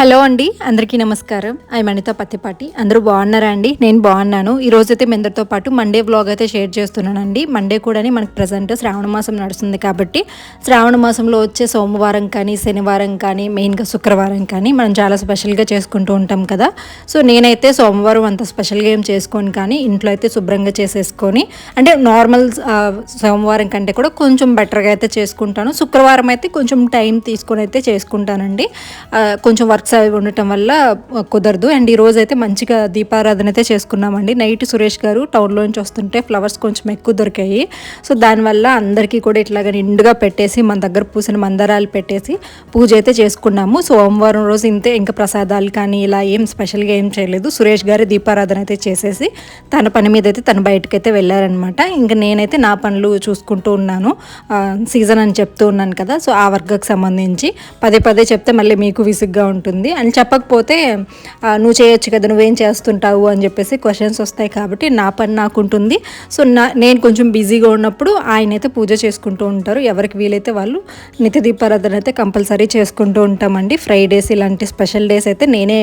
Hello అండి అందరికీ నమస్కారం. ఐ మణిత పత్తిపాటి. అందరూ బాగున్నారా అండి? నేను బాగున్నాను. ఈ అయితే మీ అందరితో పాటు మండే వ్లాగ్ అయితే షేర్ చేస్తున్నానండి. మండే కూడా మనకి ప్రజెంట్ శ్రావణ మాసం నడుస్తుంది కాబట్టి శ్రావణ మాసంలో వచ్చే సోమవారం కానీ శనివారం కానీ మెయిన్గా శుక్రవారం కానీ మనం చాలా స్పెషల్గా చేసుకుంటూ ఉంటాం కదా. సో నేనైతే సోమవారం అంత స్పెషల్గా ఏం చేసుకోను కానీ ఇంట్లో అయితే శుభ్రంగా చేసేసుకొని అంటే నార్మల్ సోమవారం కంటే కూడా కొంచెం బెటర్గా అయితే చేసుకుంటాను. శుక్రవారం అయితే కొంచెం టైం తీసుకొని అయితే చేసుకుంటానండి. కొంచెం వర్క్ వర్క్స్ అవి ఉండటం వల్ల కుదరదు. అండ్ ఈ రోజు అయితే మంచిగా దీపారాధన అయితే చేసుకున్నామండి. నైట్ సురేష్ గారు టౌన్లో నుంచి వస్తుంటే ఫ్లవర్స్ కొంచెం ఎక్కువ దొరికాయి. సో దానివల్ల అందరికీ కూడా ఇట్లాగ నిండుగా పెట్టేసి మన దగ్గర పూసిన మందారాలు పెట్టేసి పూజ అయితే చేసుకున్నాము. సో సోమవారం రోజు ఇంతే ఇంకా ప్రసాదాలు కానీ ఇలా ఏం స్పెషల్గా ఏం చేయలేదు. సురేష్ గారి దీపారాధన అయితే చేసేసి తన పని మీద అయితే తన బయటకు అయితే వెళ్ళారనమాట. ఇంకా నేనైతే నా పనులు చూసుకుంటూ ఉన్నాను. సీజన్ అని చెప్తూ ఉన్నాను కదా. సో ఆ వర్గకు సంబంధించి పదే పదే చెప్తే మళ్ళీ మీకు విసుగ్గా ఉంటుంది. అని చెప్పకపోతే నువ్వు చేయొచ్చు కదా నువ్వేం చేస్తుంటావు? అని చెప్పేసి క్వశ్చన్స్ వస్తాయి కాబట్టి నా పని నాకు ఉంటుంది. సో నా నేను కొంచెం బిజీగా ఉన్నప్పుడు ఆయన అయితే పూజ చేసుకుంటూ ఉంటారు. ఎవరికి వీలైతే వాళ్ళు నిత్య దీపారాధన అయితే కంపల్సరీ చేసుకుంటూ ఉంటామండి. ఫ్రైడేస్ ఇలాంటి స్పెషల్ డేస్ అయితే నేనే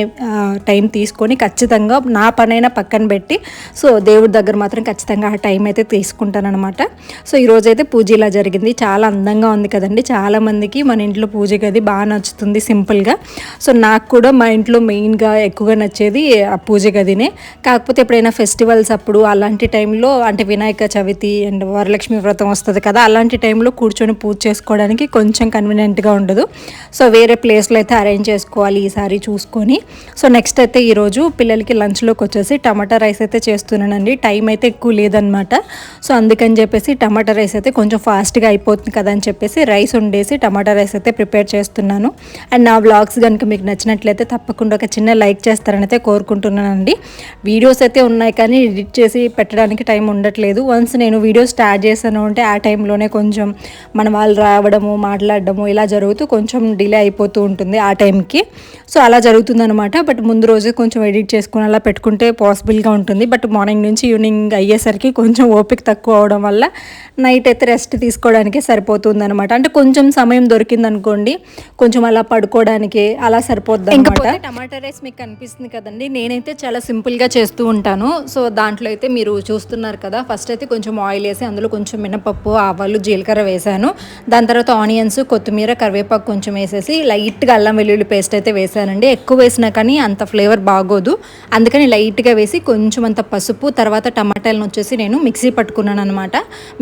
టైం తీసుకొని ఖచ్చితంగా నా పనైనా పక్కన పెట్టి సో దేవుడి దగ్గర మాత్రం ఖచ్చితంగా ఆ టైం అయితే తీసుకుంటానమాట సో ఈ అయితే పూజ ఇలా జరిగింది. చాలా అందంగా ఉంది కదండి. చాలామందికి మన ఇంట్లో పూజ గది బాగా నచ్చుతుంది సింపుల్గా. సో నా నాకు కూడా మా ఇంట్లో మెయిన్గా ఎక్కువగా నచ్చేది ఆ పూజ గదినే. కాకపోతే ఎప్పుడైనా ఫెస్టివల్స్ అప్పుడు అలాంటి టైంలో అంటే వినాయక చవితి అండ్ వరలక్ష్మి వ్రతం వస్తుంది కదా అలాంటి టైంలో కూర్చొని పూజ చేసుకోవడానికి కొంచెం కన్వీనియంట్గా ఉండదు. సో వేరే ప్లేస్లో అయితే అరేంజ్ చేసుకోవాలి ఈసారి చూసుకొని. సో నెక్స్ట్ అయితే ఈరోజు పిల్లలకి లంచ్లోకి వచ్చేసి టమాటా రైస్ అయితే చేస్తున్నానండి. టైం అయితే ఎక్కువ లేదనమాట సో అందుకని చెప్పేసి టమాటా రైస్ అయితే కొంచెం ఫాస్ట్గా అయిపోతుంది కదా అని చెప్పేసి రైస్ వండేసి టమాటా రైస్ అయితే ప్రిపేర్ చేస్తున్నాను. అండ్ నా వ్లాగ్స్ కనుక మీకు నచ్చినట్లయితే తప్పకుండా ఒక చిన్న లైక్ చేస్తారని అయితే కోరుకుంటున్నానండి. వీడియోస్ అయితే ఉన్నాయి కానీ ఎడిట్ చేసి పెట్టడానికి టైం ఉండట్లేదు. వన్స్ నేను వీడియో స్టార్ట్ చేశాను అంటే ఆ టైంలోనే కొంచెం మన వాళ్ళు రావడము మాట్లాడడము ఇలా జరుగుతూ కొంచెం డిలే అయిపోతూ ఉంటుంది ఆ టైంకి. సో అలా జరుగుతుందనమాట బట్ ముందు రోజే కొంచెం ఎడిట్ చేసుకుని అలా పెట్టుకుంటే పాసిబుల్గా ఉంటుంది. బట్ మార్నింగ్ నుంచి ఈవినింగ్ అయ్యేసరికి కొంచెం ఓపిక తక్కువ అవడం వల్ల నైట్ అయితే రెస్ట్ తీసుకోవడానికి సరిపోతుంది అనమాట అంటే కొంచెం సమయం దొరికిందనుకోండి కొంచెం అలా పడుకోవడానికి అలా సరిపోద్ది అనమాట టమాటా రైస్ మీకు కనిపిస్తుంది కదండి. నేనైతే చాలా సింపుల్గా చేస్తూ ఉంటాను. సో దాంట్లో అయితే మీరు చూస్తున్నారు కదా ఫస్ట్ అయితే కొంచెం ఆయిల్ వేసి అందులో కొంచెం మినపప్పు ఆవాలు జీలకర్ర వేసాను దాని తర్వాత ఆనియన్స్ కొత్తిమీర కరివేపాకు కొంచెం వేసేసి లైట్గా అల్లం వెల్లుల్లి పేస్ట్ అయితే వేసానండి ఎక్కువ వేసినా కానీ అంత ఫ్లేవర్ బాగోదు. అందుకని లైట్గా వేసి కొంచెం అంత పసుపు తర్వాత టమాటాలను వచ్చేసి నేను మిక్సీ పట్టుకున్నాను అనమాట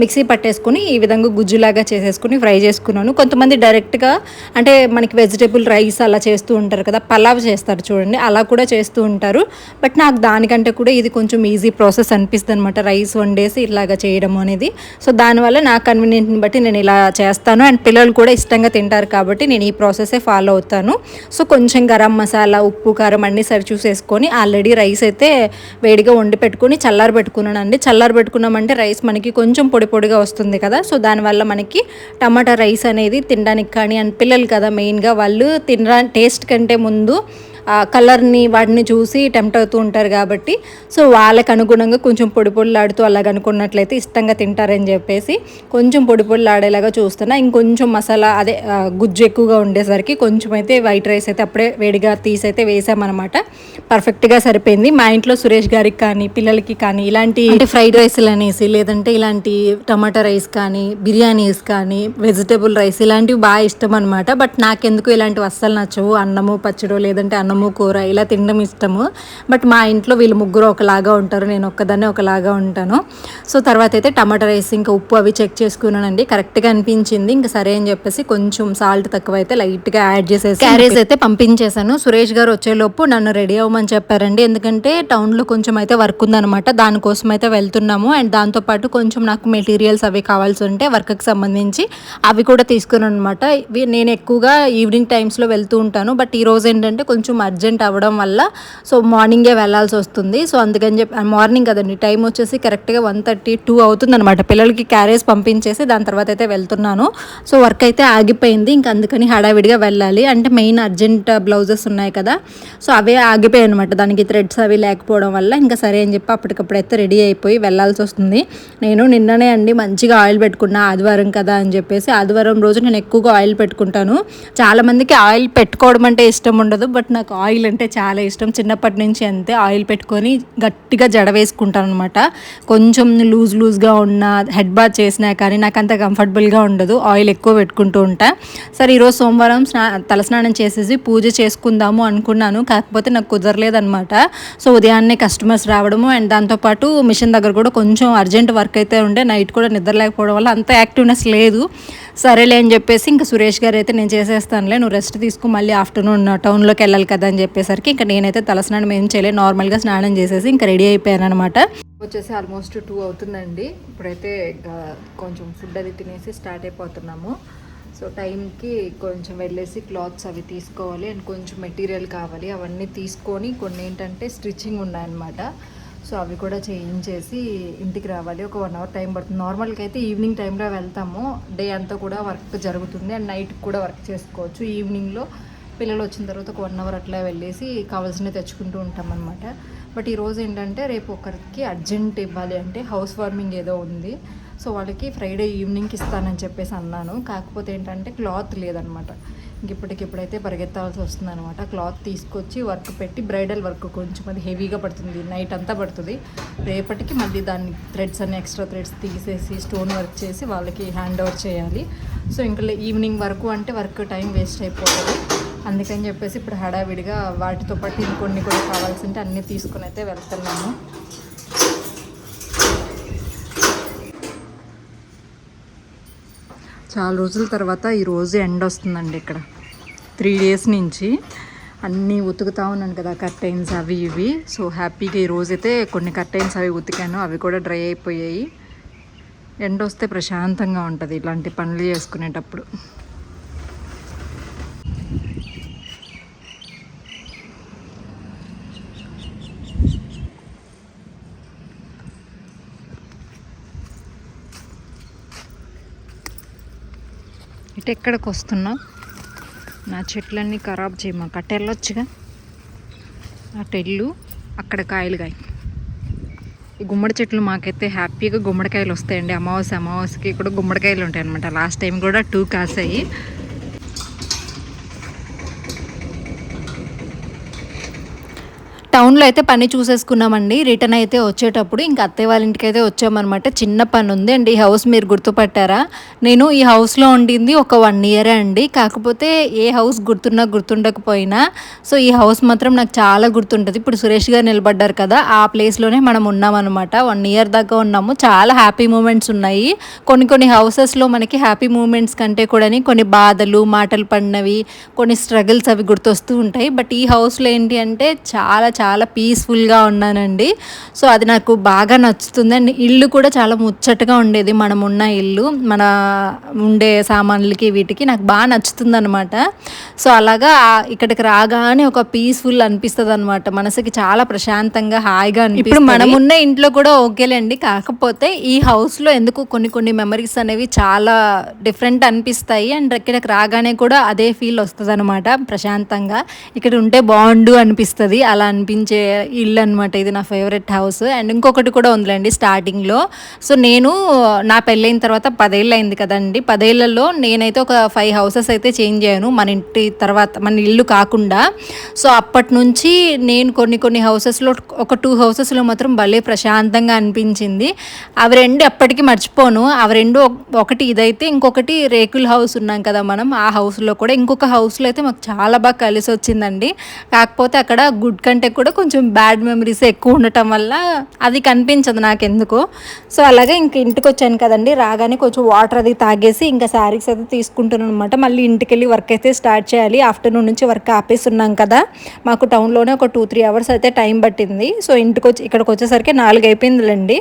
మిక్సీ పట్టేసుకుని ఈ విధంగా గుజ్జులాగా చేసేసుకుని ఫ్రై చేసుకున్నాను. కొంతమంది డైరెక్ట్గా అంటే మనకి వెజిటేబుల్ రైస్ అలా చేస్తూ ఉంటారు కదా పలావ్ చేస్తారు చూడండి అలా కూడా చేస్తూ ఉంటారు. బట్ నాకు దానికంటే కూడా ఇది కొంచెం ఈజీ ప్రాసెస్ అనిపిస్తుంది అనమాట రైస్ వండేసి ఇలాగా చేయడం అనేది. సో దానివల్ల నా కన్వీనియంట్ని బట్టి నేను ఇలా చేస్తాను. అండ్ పిల్లలు కూడా ఇష్టంగా తింటారు కాబట్టి నేను ఈ ప్రాసెసే ఫాలో అవుతాను. సో కొంచెం గరం మసాలా ఉప్పు కారం అన్నీ సరి చూసేసుకొని ఆల్రెడీ రైస్ అయితే వేడిగా వండి పెట్టుకొని చల్లారి పెట్టుకున్నానండి. చల్లారి పెట్టుకున్నామంటే రైస్ మనకి కొంచెం పొడి పొడిగా వస్తుంది కదా. సో దానివల్ల మనకి టమాటా రైస్ అనేది తినడానికి కానీ అండ్ పిల్లలు కదా మెయిన్గా వాళ్ళు తినడా టేస్ట్ కంటే ముందు కలర్ని వాటిని చూసి టెంప్ట్ అవుతూ ఉంటారు కాబట్టి సో వాళ్ళకి అనుగుణంగా కొంచెం పొడి పొడిలాడుతూ అలాగ అనుకున్నట్లయితే ఇష్టంగా తింటారని చెప్పేసి కొంచెం పొడి పొడిలాడేలాగా చూస్తున్నా. ఇంకొంచెం మసాలా అదే గుజ్జు ఎక్కువగా ఉండేసరికి కొంచెం అయితే వైట్ రైస్ అయితే అప్పుడే వేడిగా తీసి అయితే వేసామన్నమాట. పర్ఫెక్ట్గా సరిపోయింది. మా ఇంట్లో సురేష్ గారికి కానీ పిల్లలకి కానీ ఇలాంటి అంటే ఫ్రైడ్ రైస్లు అనేసి లేదంటే ఇలాంటి టమాటా రైస్ కానీ బిర్యానీస్ కానీ వెజిటేబుల్ రైస్ ఇలాంటివి బాగా ఇష్టం అనమాట బట్ నాకెందుకు ఇలాంటివి అస్సలు నచ్చవు. అన్నము పచ్చడో లేదంటే అన్నం అన్నము కూర ఇలా తినడం ఇష్టము. బట్ మా ఇంట్లో వీళ్ళు ముగ్గురు ఒకలాగా ఉంటారు నేను ఒక్కదాన్నే ఒకలాగా ఉంటాను. సో తర్వాత అయితే టమాటా రైస్ ఇంకా ఉప్పు అవి చెక్ చేసుకున్నానండి. కరెక్ట్గా అనిపించింది. ఇంకా సరే అని చెప్పేసి కొంచెం సాల్ట్ తక్కువ అయితే లైట్గా యాడ్ చేసేసి క్యారేజ్ అయితే పంపించేశాను. సురేష్ గారు వచ్చేలోపు నన్ను రెడీ అవ్వమని చెప్పారండి. ఎందుకంటే టౌన్లో కొంచెం అయితే వర్క్ ఉందన్నమాట. దానికోసం అయితే వెళ్తున్నాము. అండ్ దాంతోపాటు కొంచెం నాకు మెటీరియల్స్ అవి కావాల్సి ఉంటే వర్క్కి సంబంధించి అవి కూడా తీసుకున్నాను అనమాట నేను ఎక్కువగా ఈవినింగ్ టైమ్స్లో వెళ్తూ ఉంటాను. బట్ ఈ రోజు ఏంటంటే కొంచెం అర్జెంట్ అవ్వడం వల్ల సో మార్నింగే వెళ్ళాల్సి వస్తుంది. సో అందుకని చెప్పి మార్నింగ్ కదండి టైం వచ్చేసి కరెక్ట్గా వన్ థర్టీ టూ అవుతుంది అనమాట పిల్లలకి క్యారేజ్ పంపించేసి దాని తర్వాత అయితే వెళ్తున్నాను. సో వర్క్ అయితే ఆగిపోయింది. ఇంకా అందుకని హడావిడిగా వెళ్ళాలి. అంటే మెయిన్ అర్జెంట్ బ్లౌజెస్ ఉన్నాయి కదా సో అవే ఆగిపోయాయి అనమాట దానికి థ్రెడ్స్ అవి లేకపోవడం వల్ల ఇంకా సరే అని చెప్పి అప్పటికప్పుడు అయితే రెడీ అయిపోయి వెళ్ళాల్సి వస్తుంది. నేను నిన్ననే అండి మంచిగా ఆయిల్ పెట్టుకున్నా ఆదివారం కదా అని చెప్పేసి ఆదివారం రోజు నేను ఎక్కువగా ఆయిల్ పెట్టుకుంటాను. చాలామందికి ఆయిల్ పెట్టుకోవడం అంటే ఇష్టం ఉండదు. బట్ నాకు ఆయిల్ అంటే చాలా ఇష్టం. చిన్నప్పటి నుంచి అంతే ఆయిల్ పెట్టుకొని గట్టిగా జడ వేసుకుంటాను అనమాట కొంచెం లూజ్ లూజ్గా ఉన్న హెడ్ బాత్ చేసినా కానీ నాకు అంత కంఫర్టబుల్గా ఉండదు. ఆయిల్ ఎక్కువ పెట్టుకుంటూ ఉంటా. సరే ఈరోజు సోమవారం స్నా తలస్నానం చేసేసి పూజ చేసుకుందాము అనుకున్నాను. కాకపోతే నాకు కుదరలేదనమాట సో ఉదయాన్నే కస్టమర్స్ రావడము అండ్ దాంతోపాటు మిషన్ దగ్గర కూడా కొంచెం అర్జెంట్ వర్క్ అయితే ఉండే నైట్ కూడా నిద్ర లేకపోవడం వల్ల అంత యాక్టివ్నెస్ లేదు. సరేలే అని చెప్పేసి ఇంకా సురేష్ గారు అయితే నేను చేసేస్తానులే నువ్వు రెస్ట్ తీసుకు మళ్ళీ ఆఫ్టర్నూన్ టౌన్లోకి uh, వెళ్ళాలి కదా అని చెప్పేసరికి ఇంకా నేనైతే తలస్నానం ఏం చేయలేదు. నార్మల్గా స్నానం చేసేసి ఇంకా రెడీ అయిపోయాను అనమాట వచ్చేసి ఆల్మోస్ట్ టూ అవుతుందండి. ఇప్పుడైతే ఇంకా కొంచెం ఫుడ్ అది తినేసి స్టార్ట్ అయిపోతున్నాము. సో టైంకి కొంచెం వెళ్ళేసి క్లాత్స్ అవి తీసుకోవాలి. అండ్ కొంచెం మెటీరియల్ కావాలి. అవన్నీ తీసుకొని కొన్ని ఏంటంటే స్టిచ్చింగ్ ఉన్నాయన్నమాట. సో అవి కూడా చేంజ్ చేసి ఇంటికి రావాలి. ఒక వన్ అవర్ టైం పడుతుంది. నార్మల్గా అయితే ఈవినింగ్ టైంలో వెళ్తాము. డే అంతా కూడా వర్క్ జరుగుతుంది. అండ్ నైట్ కూడా వర్క్ చేసుకోవచ్చు. ఈవినింగ్లో పిల్లలు వచ్చిన తర్వాత ఒక వన్ అవర్ అట్లా వెళ్ళేసి కావాల్సినవి తెచ్చుకుంటూ ఉంటాం అనమాట బట్ ఈరోజు ఏంటంటే రేపు ఒకరికి అర్జెంట్ ఇవ్వాలి అంటే హౌస్ వార్మింగ్ ఏదో ఉంది. సో వాళ్ళకి ఫ్రైడే ఈవినింగ్కి ఇస్తానని చెప్పేసి అన్నాను. కాకపోతే ఏంటంటే క్లాత్ లేదనమాట ఇప్పటికిప్పుడైతే పరిగెత్తాల్సి వస్తుంది అనమాట క్లాత్ తీసుకొచ్చి వర్క్ పెట్టి బ్రైడల్ వర్క్ కొంచెం అది హెవీగా పడుతుంది. నైట్ అంతా పడుతుంది. రేపటికి మళ్ళీ దాన్ని థ్రెడ్స్ అన్ని ఎక్స్ట్రా థ్రెడ్స్ తీసేసి స్టోన్ వర్క్ చేసి వాళ్ళకి హ్యాండ్ ఓవర్ చేయాలి. సో ఇంకా ఈవినింగ్ వరకు అంటే వర్క్ టైం వేస్ట్ అయిపోతుంది. అందుకని చెప్పేసి ఇప్పుడు హడావిడిగా వాటితో పాటు ఇంకొన్ని కూడా కావాల్సింటే అన్నీ తీసుకుని అయితే వెళ్తున్నాము. చాలా రోజుల తర్వాత ఈరోజు ఎండ వస్తుందండి ఇక్కడ. త్రీ డేస్ నుంచి అన్నీ ఉతుకుతా ఉన్నాను కదా కర్టైన్స్ అవి ఇవి. సో హ్యాపీగా ఈ అయితే కొన్ని కర్టైన్స్ అవి ఉతికాను అవి కూడా డ్రై అయిపోయాయి. ఎండ వస్తే ప్రశాంతంగా ఉంటుంది ఇలాంటి పనులు చేసుకునేటప్పుడు. ఇటు ఎక్కడికి వస్తున్నావు నా చెట్లన్నీ ఖరాబ్ చేయమా? కట్టెళ్ళొచ్చుగా? వెళ్ళొచ్చుగా అటు అక్కడ కాయలు ఈ గుమ్మడి చెట్లు మాకైతే హ్యాపీగా గుమ్మడికాయలు వస్తాయండి. అమావాస్య అమావాస్యకి కూడా గుమ్మడికాయలు ఉంటాయి అనమాట లాస్ట్ టైం కూడా టూ కాసాయి. టౌన్లో అయితే పని చూసేసుకున్నామండి. రిటర్న్ అయితే వచ్చేటప్పుడు ఇంకా అత్తయ్య వాళ్ళ ఇంటికి అయితే వచ్చామన్నమాట. చిన్న పని ఉంది అండి. ఈ హౌస్ మీరు గుర్తుపట్టారా? నేను ఈ హౌస్లో ఉండింది ఒక వన్ ఇయరే అండి. కాకపోతే ఏ హౌస్ గుర్తున్నా గుర్తుండకపోయినా సో ఈ హౌస్ మాత్రం నాకు చాలా గుర్తుంటుంది. ఇప్పుడు సురేష్ గారు నిలబడ్డారు కదా ఆ ప్లేస్లోనే మనం ఉన్నామన్నమాట. వన్ ఇయర్ దాకా ఉన్నాము. చాలా హ్యాపీ మూమెంట్స్ ఉన్నాయి. కొన్ని కొన్ని హౌసెస్లో మనకి హ్యాపీ మూమెంట్స్ కంటే కూడా కొన్ని బాధలు మాటలు పడినవి కొన్ని స్ట్రగుల్స్ అవి గుర్తొస్తూ ఉంటాయి. బట్ ఈ హౌస్లో ఏంటి అంటే చాలా చాలా పీస్ఫుల్గా ఉన్నానండి. సో అది నాకు బాగా నచ్చుతుంది. అండ్ ఇల్లు కూడా చాలా ముచ్చటగా ఉండేది. మనం ఉన్న ఇల్లు మన ఉండే సామాన్లకి వీటికి నాకు బాగా నచ్చుతుంది అనమాట సో అలాగా ఇక్కడికి రాగానే ఒక పీస్ఫుల్ అనిపిస్తుంది అనమాట మనసుకి చాలా ప్రశాంతంగా హాయిగా ఇప్పుడు మనం ఉన్న ఇంట్లో కూడా ఓకేలేండి. కాకపోతే ఈ హౌస్లో ఎందుకు కొన్ని కొన్ని మెమరీస్ అనేవి చాలా డిఫరెంట్ అనిపిస్తాయి. అండ్ ఇక్కడికి రాగానే కూడా అదే ఫీల్ వస్తుంది అనమాట ప్రశాంతంగా. ఇక్కడ ఉంటే బాగుండు అనిపిస్తుంది. అలా అనిపి కనిపించే ఇల్లు అనమాట ఇది నా ఫేవరెట్ హౌస్. అండ్ ఇంకొకటి కూడా ఉందిలేండి స్టార్టింగ్లో. సో నేను నా పెళ్ళైన తర్వాత పదేళ్ళు అయింది కదండి. పదేళ్ళలో నేనైతే ఒక ఫైవ్ హౌసెస్ అయితే చేంజ్ అయ్యాను. మన ఇంటి తర్వాత మన ఇల్లు కాకుండా. సో అప్పటి నుంచి నేను కొన్ని కొన్ని హౌసెస్లో ఒక టూ హౌసెస్లో మాత్రం భలే ప్రశాంతంగా అనిపించింది. అవి రెండు ఎప్పటికీ మర్చిపోను. అవి రెండు ఒకటి ఇదైతే ఇంకొకటి రేకుల్ హౌస్ ఉన్నాం కదా మనం. ఆ హౌస్లో కూడా ఇంకొక హౌస్లో అయితే మాకు చాలా బాగా కలిసి వచ్చిందండి కాకపోతే అక్కడ గుడ్ కంటే కూడా కూడా కొంచెం బ్యాడ్ మెమరీస్ ఎక్కువ ఉండటం వల్ల అది కనిపించదు నాకు ఎందుకో సో అలాగే ఇంక ఇంటికి వచ్చాను కదండి. రాగానే కొంచెం వాటర్ అది తాగేసి ఇంకా శారీస్ అయితే తీసుకుంటున్నాను అనమాట మళ్ళీ ఇంటికి వెళ్ళి వర్క్ అయితే స్టార్ట్ చేయాలి. ఆఫ్టర్నూన్ నుంచి వర్క్ ఆపేస్తున్నాం కదా. మాకు టౌన్లోనే ఒక టూ త్రీ అవర్స్ అయితే టైం పట్టింది. సో ఇంటికి వచ్చి ఇక్కడికి వచ్చేసరికి నాలుగు అయిపోయిందిలేండి.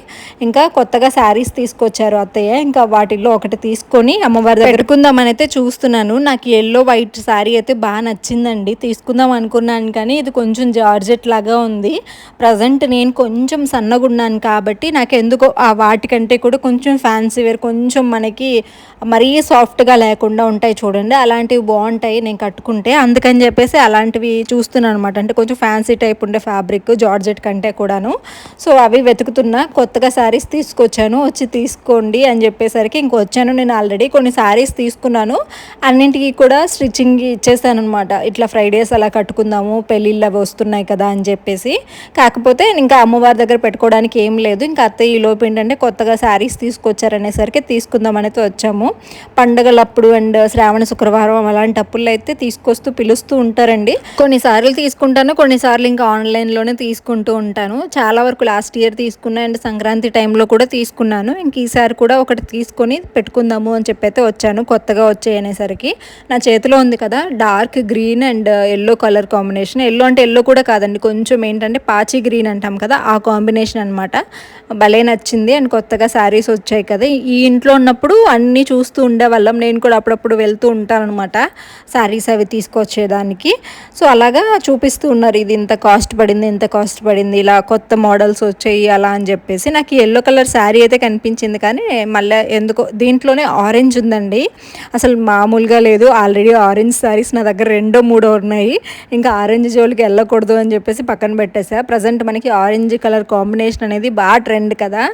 ఇంకా కొత్తగా శారీస్ తీసుకొచ్చారు అత్తయ్య. ఇంకా వాటిల్లో ఒకటి తీసుకొని అమ్మవారి పెట్టుకుందామని అయితే చూస్తున్నాను. నాకు ఎల్లో వైట్ శారీ అయితే బాగా నచ్చిందండి. తీసుకుందాం అనుకున్నాను కానీ ఇది కొంచెం జార్జెట్ లాగా ఉంది. ప్రజెంట్ నేను కొంచెం సన్నగా ఉన్నాను కాబట్టి నాకు ఎందుకో ఆ వాటికంటే కూడా కొంచెం ఫ్యాన్సీ వేర్ కొంచెం మనకి మరీ సాఫ్ట్గా లేకుండా ఉంటాయి చూడండి. అలాంటివి బాగుంటాయి నేను కట్టుకుంటే. అందుకని చెప్పేసి అలాంటివి చూస్తున్నాను అనమాట అంటే కొంచెం ఫ్యాన్సీ టైప్ ఉండే ఫ్యాబ్రిక్ జార్జెట్ కంటే కూడాను. సో అవి వెతుకుతున్నా. కొత్తగా శారీస్ తీసుకొచ్చాను. వచ్చి తీసుకోండి అని చెప్పేసరికి ఇంక వచ్చాను. నేను ఆల్రెడీ కొన్ని శారీస్ తీసుకున్నాను. అన్నింటికి కూడా స్టిచ్చింగ్ ఇచ్చేసాను అనమాట ఇట్లా ఫ్రైడేస్ అలా కట్టుకుందాము. పెళ్ళిళ్ళు అవి వస్తున్నాయి కదా అని చెప్పేసి. కాకపోతే ఇంకా అమ్మవారి దగ్గర పెట్టుకోవడానికి ఏం లేదు. ఇంకా అత్తయ్య ఈ లోపు ఏంటంటే కొత్తగా శారీస్ తీసుకొచ్చారనేసరికి తీసుకుందాం అనేది వచ్చాము. పండగలప్పుడు అండ్ శ్రావణ శుక్రవారం అలాంటి అప్పుల్లో అయితే తీసుకొస్తూ పిలుస్తూ ఉంటారండి. కొన్నిసార్లు తీసుకుంటాను కొన్నిసార్లు ఇంకా ఆన్లైన్లోనే తీసుకుంటూ ఉంటాను. చాలా వరకు లాస్ట్ ఇయర్ తీసుకున్నా అండ్ సంక్రాంతి టైంలో కూడా తీసుకున్నాను. ఇంక ఈసారి కూడా ఒకటి తీసుకొని పెట్టుకుందాము అని చెప్పి అయితే వచ్చాను కొత్తగా వచ్చాయి అనేసరికి నా చేతిలో ఉంది కదా dark green and yellow colour combination. Yellow అంటే ఎల్లో కూడా కాదండి కొంచెం ఏంటంటే పాచి గ్రీన్ అంటాం కదా ఆ కాంబినేషన్ అనమాట భలే నచ్చింది. అండ్ కొత్తగా శారీస్ వచ్చాయి కదా. ఈ ఇంట్లో ఉన్నప్పుడు అన్నీ చూస్తూ ఉండేవాళ్ళం. నేను కూడా అప్పుడప్పుడు వెళ్తూ ఉంటాను అనమాట శారీస్ అవి తీసుకొచ్చేదానికి. సో అలాగా చూపిస్తూ ఉన్నారు. ఇది ఇంత కాస్ట్ పడింది ఇంత కాస్ట్ పడింది ఇలా కొత్త మోడల్స్ వచ్చాయి అలా అని చెప్పేసి. నాకు ఎల్లో కలర్ శారీ అయితే కనిపించింది. కానీ మళ్ళీ ఎందుకో దీంట్లోనే ఆరెంజ్ ఉందండి. అసలు మామూలుగా లేదు. ఆల్రెడీ ఆరెంజ్ శారీస్ నా దగ్గర రెండో మూడో ఉన్నాయి. ఇంకా ఆరెంజ్ జోలికి వెళ్ళకూడదు అని చెప్పేసి పక్కన పెట్టేసా. ప్రజెంట్ మనకి ఆరెంజ్ కలర్ కాంబినేషన్ అనేది బాగా ట్రెండ్ కదా.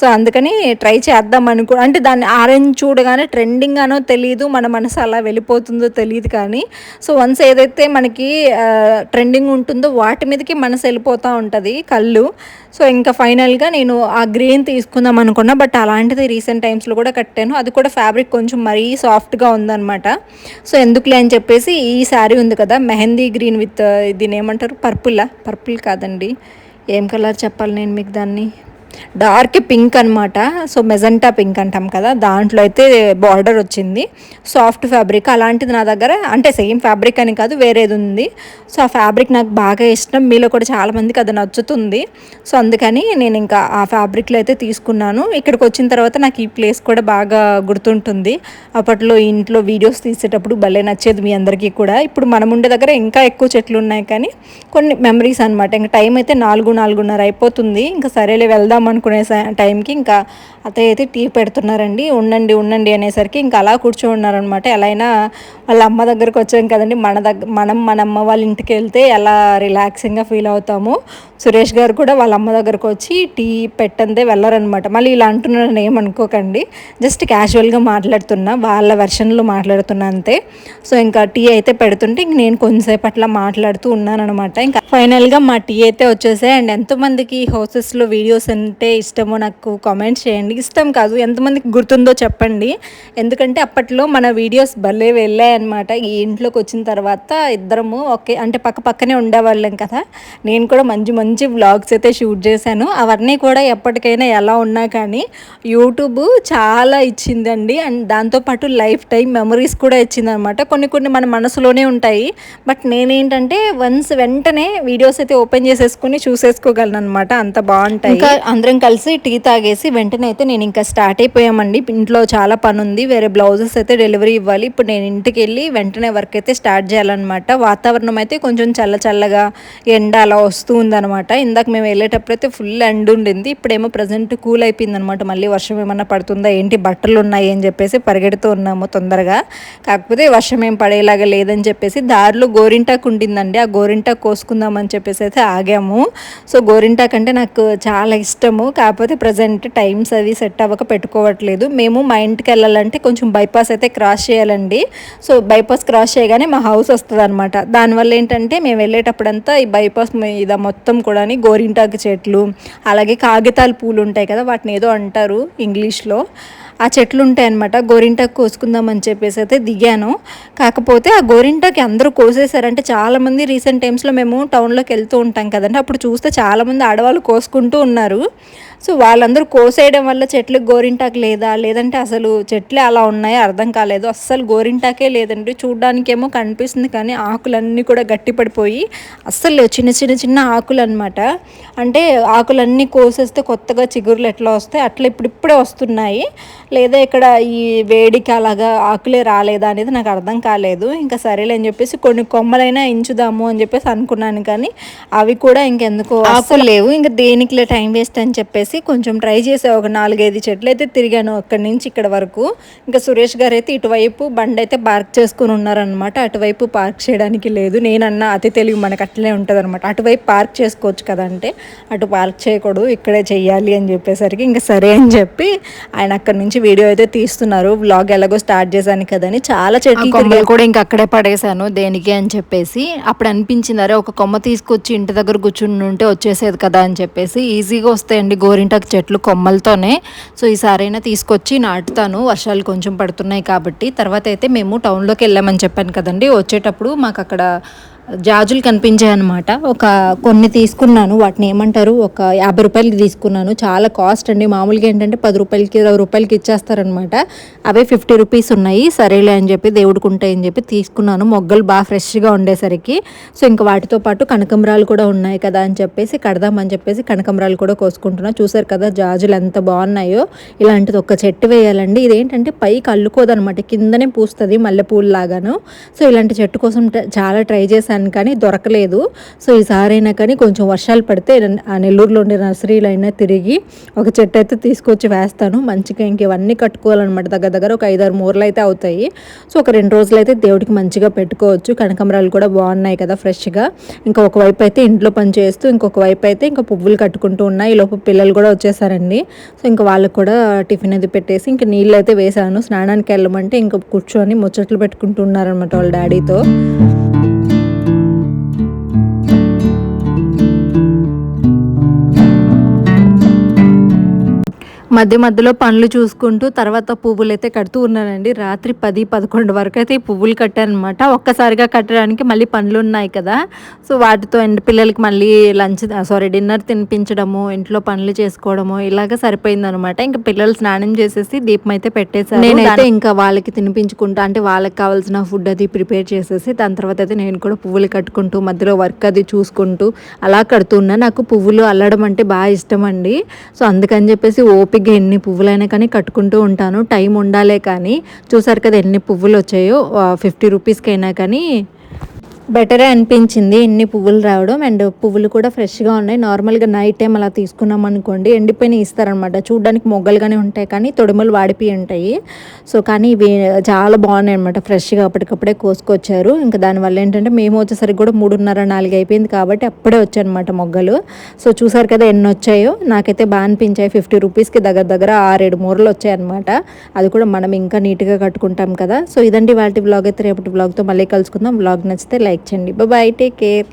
సో అందుకని ట్రై చేద్దాం అనుకో అంటే దాన్ని ఆరెంజ్ చూడగానే ట్రెండింగ్ అనో తెలియదు మన మనసు అలా వెళ్ళిపోతుందో తెలియదు కానీ సో వన్స్ ఏదైతే మనకి ట్రెండింగ్ ఉంటుందో వాటి మీదకి మనసు వెళ్ళిపోతూ ఉంటుంది కళ్ళు. సో ఇంకా ఫైనల్గా నేను ఆ గ్రీన్ తీసుకుందాం అనుకున్నా బట్ అలాంటిది రీసెంట్ టైమ్స్లో కూడా కట్టాను. అది కూడా ఫ్యాబ్రిక్ కొంచెం మరీ సాఫ్ట్గా ఉందన్నమాట. సో ఎందుకులే అని చెప్పేసి ఈ శారీ ఉంది కదా మెహందీ గ్రీన్ విత్ దీని ఏమంటారు పర్పుల్? పర్పుల్ కాదండి. ఏం కలర్ చెప్పాలి నేను మీకు దాన్ని? డార్క్ పింక్ అనమాట సో మెజంటా పింక్ అంటాం కదా దాంట్లో అయితే బార్డర్ వచ్చింది. సాఫ్ట్ ఫ్యాబ్రిక్ అలాంటిది నా దగ్గర అంటే సేమ్ ఫ్యాబ్రిక్ అని కాదు వేరేది ఉంది. సో ఆ ఫ్యాబ్రిక్ నాకు బాగా ఇష్టం. మీలో కూడా చాలామందికి అది నచ్చుతుంది. సో అందుకని నేను ఇంకా ఆ ఫ్యాబ్రిక్లో అయితే తీసుకున్నాను. ఇక్కడికి వచ్చిన తర్వాత నాకు ఈ ప్లేస్ కూడా బాగా గుర్తుంటుంది. అప్పట్లో ఇంట్లో వీడియోస్ తీసేటప్పుడు భలే నచ్చేది మీ అందరికీ కూడా. ఇప్పుడు మనం ఉండే దగ్గర ఇంకా ఎక్కువ చెట్లు ఉన్నాయి కానీ కొన్ని మెమరీస్ అనమాట ఇంకా టైం అయితే నాలుగు నాలుగున్నర అయిపోతుంది. ఇంకా సరేలే వెళ్దాం అనుకునే టైంకి ఇంకా అతయ్య అయితే టీ పెడుతున్నారండి ఉండండి ఉండండి అనేసరికి ఇంకా అలా కూర్చో ఉన్నారనమాట ఎలా అయినా వాళ్ళ అమ్మ దగ్గరకు వచ్చాం కదండి మన దగ్గర మనం మన అమ్మ వాళ్ళ ఇంటికి వెళ్తే ఎలా రిలాక్సింగ్గా ఫీల్ అవుతాము. సురేష్ గారు కూడా వాళ్ళ అమ్మ దగ్గరకు వచ్చి టీ పెట్టందే వెళ్ళరనమాట. మళ్ళీ ఇలా అంటున్నాను ఏమనుకోకండి జస్ట్ క్యాజువల్గా మాట్లాడుతున్నా వాళ్ళ వెర్షన్లో మాట్లాడుతున్నా అంతే. సో ఇంకా టీ అయితే పెడుతుంటే ఇంక నేను కొంతసేపు అట్లా మాట్లాడుతూ ఉన్నాను అనమాట ఇంకా ఫైనల్గా మా టీ అయితే వచ్చేసాయి. అండ్ ఎంతోమందికి హౌసెస్లో వీడియోస్ అంటే ఇష్టమో నాకు కామెంట్స్ చేయండి. ఇష్టం కాదు ఎంతమందికి గుర్తుందో చెప్పండి. ఎందుకంటే అప్పట్లో మన వీడియోస్ భలే వెళ్ళాయన్నమాట. ఈ ఇంట్లోకి వచ్చిన తర్వాత ఇద్దరము ఓకే అంటే పక్క పక్కనే ఉండేవాళ్ళం కదా. నేను కూడా మంచి మంచి వ్లాగ్స్ అయితే షూట్ చేశాను. అవన్నీ కూడా ఎప్పటికైనా ఎలా ఉన్నా కానీ యూట్యూబ్ చాలా ఇచ్చిందండి. అండ్ దాంతోపాటు లైఫ్ టైం మెమరీస్ కూడా ఇచ్చింది అనమాట కొన్ని కొన్ని మన మనసులోనే ఉంటాయి. బట్ నేనేంటంటే వన్స్ వెంటనే వీడియోస్ అయితే ఓపెన్ చేసేసుకుని చూసేసుకోగలను అనమాట అంత బాగుంటాయి. అందరం కలిసి టీ తాగేసి వెంటనే అయితే నేను ఇంకా స్టార్ట్ అయిపోయామండి. ఇంట్లో చాలా పని ఉంది వేరే బ్లౌజెస్ అయితే డెలివరీ ఇవ్వాలి. ఇప్పుడు నేను ఇంటికి వెళ్ళి వెంటనే వర్క్ అయితే స్టార్ట్ చేయాలన్నమాట. వాతావరణం అయితే కొంచెం చల్ల చల్లగా ఎండ అలా వస్తూ ఉందన్నమాట. ఇందాక మేము వెళ్ళేటప్పుడు అయితే ఫుల్ ఎండ్ ఉండింది. ఇప్పుడేమో ప్రజెంట్ కూల్ అయిపోయింది అనమాట మళ్ళీ వర్షం ఏమన్నా పడుతుందా ఏంటి బట్టలు ఉన్నాయి అని చెప్పేసి పరిగెడుతూ ఉన్నాము తొందరగా. కాకపోతే వర్షం ఏం పడేలాగా లేదని చెప్పేసి దారిలో గోరింటాకు ఉండిందండి ఆ గోరింటాకు కోసుకుందామని చెప్పేసి అయితే ఆగాము. సో గోరింటాకు అంటే నాకు చాలా ఇష్టం ఇష్టము కాకపోతే ప్రజెంట్ టైమ్స్ అవి సెట్ అవ్వక పెట్టుకోవట్లేదు. మేము మా ఇంటికి వెళ్ళాలంటే కొంచెం బైపాస్ అయితే క్రాస్ చేయాలండి. సో బైపాస్ క్రాస్ చేయగానే మా హౌస్ వస్తుంది అనమాట దానివల్ల ఏంటంటే మేము వెళ్ళేటప్పుడంతా ఈ బైపాస్ మీద మొత్తం కూడా గోరింటాకు చెట్లు అలాగే కాగితాల పూలు ఉంటాయి కదా వాటిని ఏదో అంటారు ఇంగ్లీష్లో. ఆ చెట్లు ఉంటాయి అనమాట గోరింటాకు కోసుకుందామని చెప్పేసి అయితే దిగాను. కాకపోతే ఆ గోరింటాకి అందరూ కోసేసారంటే చాలామంది రీసెంట్ టైమ్స్లో మేము టౌన్లోకి వెళ్తూ ఉంటాం కదండి. అప్పుడు చూస్తే చాలామంది ఆడవాళ్ళు కోసుకుంటూ ఉన్నారు. సో వాళ్ళందరూ కోసేయడం వల్ల చెట్లు గోరింటాకు లేదా? లేదంటే అసలు చెట్లే అలా ఉన్నాయో? అర్థం కాలేదు. అస్సలు గోరింటాకే లేదండి. చూడ్డానికేమో కనిపిస్తుంది కానీ ఆకులన్నీ కూడా గట్టిపడిపోయి అస్సలు చిన్న చిన్న చిన్న ఆకులు అనమాట అంటే ఆకులన్నీ కోసేస్తే కొత్తగా చిగురులు ఎట్లా వస్తాయి? అట్లా ఇప్పుడు ఇప్పుడే వస్తున్నాయి. లేదా ఇక్కడ ఈ వేడికి అలాగా ఆకులే రాలేదా అనేది నాకు అర్థం కాలేదు. ఇంకా సరేలే అని చెప్పేసి కొన్ని కొమ్మలైనా ఇంచుదాము అని చెప్పేసి అనుకున్నాను కానీ అవి కూడా ఇంకెందుకో ఆకులు లేవు. ఇంకా దేనికిలే టైం వేస్ట్ అని చెప్పేసి కొంచెం ట్రై చేసే ఒక నాలుగైదు చెట్లు అయితే తిరిగాను అక్కడి నుంచి ఇక్కడ వరకు. ఇంకా సురేష్ గారు అయితే ఇటువైపు బండి అయితే పార్క్ చేసుకుని ఉన్నారనమాట అటువైపు పార్క్ చేయడానికి లేదు. నేనన్నా అతి తెలివి మనకు అట్లే ఉంటుంది అనమాట అటువైపు పార్క్ చేసుకోవచ్చు కదంటే అటు పార్క్ చేయకూడదు ఇక్కడే చెయ్యాలి అని చెప్పేసరికి ఇంకా సరే అని చెప్పి ఆయన అక్కడి నుంచి వీడియో అయితే తీస్తున్నారు. వ్లాగ్ ఎలాగో స్టార్ట్ చేశాను కదని చాలా చెట్లు కొమ్మలు కూడా ఇంకా అక్కడే పడేశాను దేనికి అని చెప్పేసి. అప్పుడు అనిపించింది అరే ఒక కొమ్మ తీసుకొచ్చి ఇంటి దగ్గర కూర్చుని ఉంటే వచ్చేసేది కదా అని చెప్పేసి. ఈజీగా వస్తాయండి గోరింటాకు చెట్లు కొమ్మలతోనే. సో ఈసారైనా తీసుకొచ్చి నాటుతాను. వర్షాలు కొంచెం పడుతున్నాయి కాబట్టి. తర్వాత అయితే మేము టౌన్లోకి వెళ్ళామని చెప్పాను కదండి. వచ్చేటప్పుడు మాకు అక్కడ జాజులు కనిపించాయి అనమాట ఒక కొన్ని తీసుకున్నాను వాటిని ఏమంటారు ఒక యాభై రూపాయలకి తీసుకున్నాను. చాలా కాస్ట్ అండి. మామూలుగా ఏంటంటే పది రూపాయలకి ఇరవై రూపాయలకి ఇచ్చేస్తారనమాట అవే ఫిఫ్టీ రూపీస్ ఉన్నాయి. సరేలే అని చెప్పి దేవుడికి ఉంటాయని చెప్పి తీసుకున్నాను. మొగ్గలు బాగా ఫ్రెష్గా ఉండేసరికి. సో ఇంకా వాటితో పాటు కనకంబరాలు కూడా ఉన్నాయి కదా అని చెప్పేసి కడదామని చెప్పేసి కనకంబరాలు కూడా కోసుకుంటున్నా. చూసారు కదా జాజులు ఎంత బాగున్నాయో. ఇలాంటిది ఒక చెట్టు వేయాలండి. ఇదేంటంటే పైకి అల్లుకోదనమాట కిందనే పూస్తుంది మల్లెపూలు లాగాను. సో ఇలాంటి చెట్టు కోసం చాలా ట్రై చేశాను. వెతికాను కానీ దొరకలేదు. సో ఈసారైనా కానీ కొంచెం వర్షాలు పడితే ఆ నెల్లూరులో ఉండే నర్సరీలు అయినా తిరిగి ఒక చెట్టు అయితే తీసుకొచ్చి వేస్తాను. మంచిగా ఇంక ఇవన్నీ కట్టుకోవాలన్నమాట. దగ్గర దగ్గర ఒక ఐదారు మూరలు అయితే అవుతాయి. సో ఒక రెండు రోజులు అయితే దేవుడికి మంచిగా పెట్టుకోవచ్చు. కనకమరాలు కూడా బాగున్నాయి కదా ఫ్రెష్గా. ఇంకా ఒకవైపు అయితే ఇంట్లో పని చేస్తూ ఇంకొక వైపు అయితే ఇంకా పువ్వులు కట్టుకుంటూ ఉన్నాయి. ఈ లోపు పిల్లలు కూడా వచ్చేసారండి. సో ఇంకా వాళ్ళకి కూడా టిఫిన్ అది పెట్టేసి ఇంకా నీళ్ళు అయితే వేసాను స్నానానికి వెళ్ళమంటే ఇంకా కూర్చొని ముచ్చట్లు పెట్టుకుంటున్నారనమాట వాళ్ళ డాడీతో. మధ్య మధ్యలో పనులు చూసుకుంటూ తర్వాత పువ్వులు అయితే కడుతూ ఉన్నానండి. రాత్రి పది పదకొండు వరకు అయితే ఈ పువ్వులు కట్టానమాట ఒక్కసారిగా కట్టడానికి మళ్ళీ పనులు ఉన్నాయి కదా. సో వాటితో పిల్లలకి మళ్ళీ లంచ్ సారీ డిన్నర్ తినిపించడము ఇంట్లో పనులు చేసుకోవడము ఇలాగ సరిపోయిందనమాట ఇంకా పిల్లలు స్నానం చేసేసి దీపం అయితే పెట్టేశారు. నేనైతే ఇంకా వాళ్ళకి తినిపించుకుంటా అంటే వాళ్ళకి కావాల్సిన ఫుడ్ అది ప్రిపేర్ చేసేసి దాని తర్వాత అయితే నేను కూడా పువ్వులు కట్టుకుంటూ మధ్యలో వర్క్ అది చూసుకుంటూ అలా కడుతున్నా నాకు పువ్వులు అల్లడం అంటే బాగా ఇష్టం అండి. సో అందుకని చెప్పేసి ఓపిక హ్యాపీగా ఎన్ని పువ్వులైనా కానీ కట్టుకుంటూ ఉంటాను. టైం ఉండాలే కానీ చూసారు కదా ఎన్ని పువ్వులు వచ్చాయో ఫిఫ్టీ రూపీస్కి అయినా కానీ బెటరే అనిపించింది. ఎన్ని పువ్వులు రావడం అండ్ పువ్వులు కూడా ఫ్రెష్గా ఉన్నాయి. నార్మల్గా నైట్ టైం అలా తీసుకున్నాం అనుకోండి ఎండిపోయిన ఇస్తారనమాట చూడడానికి మొగ్గలుగానే ఉంటాయి కానీ తొడిమలు వాడిపోయి ఉంటాయి. సో కానీ ఇవి చాలా బాగున్నాయి అనమాట ఫ్రెష్గా అప్పటికప్పుడే కోసుకొచ్చారు. ఇంకా దానివల్ల ఏంటంటే మేము వచ్చేసరికి కూడా మూడున్నర నాలుగు అయిపోయింది కాబట్టి అప్పుడే వచ్చాయన్నమాట మొగ్గలు. సో చూసారు కదా ఎన్ని వచ్చాయో. నాకైతే బాగా అనిపించాయి. ఫిఫ్టీ రూపీస్కి దగ్గర దగ్గర ఆరేడు మూరలు వచ్చాయన్నమాట. అది కూడా మనం ఇంకా నీట్గా కట్టుకుంటాం కదా. సో ఇదండి వాటి బ్లాగ్ అయితే. రేపటి బ్లాగ్తో మళ్ళీ కలుసుకుందాం. బ్లాగ్ నచ్చితే లైక్ లైక్ చేయండి బాయ్ టేక్ కేర్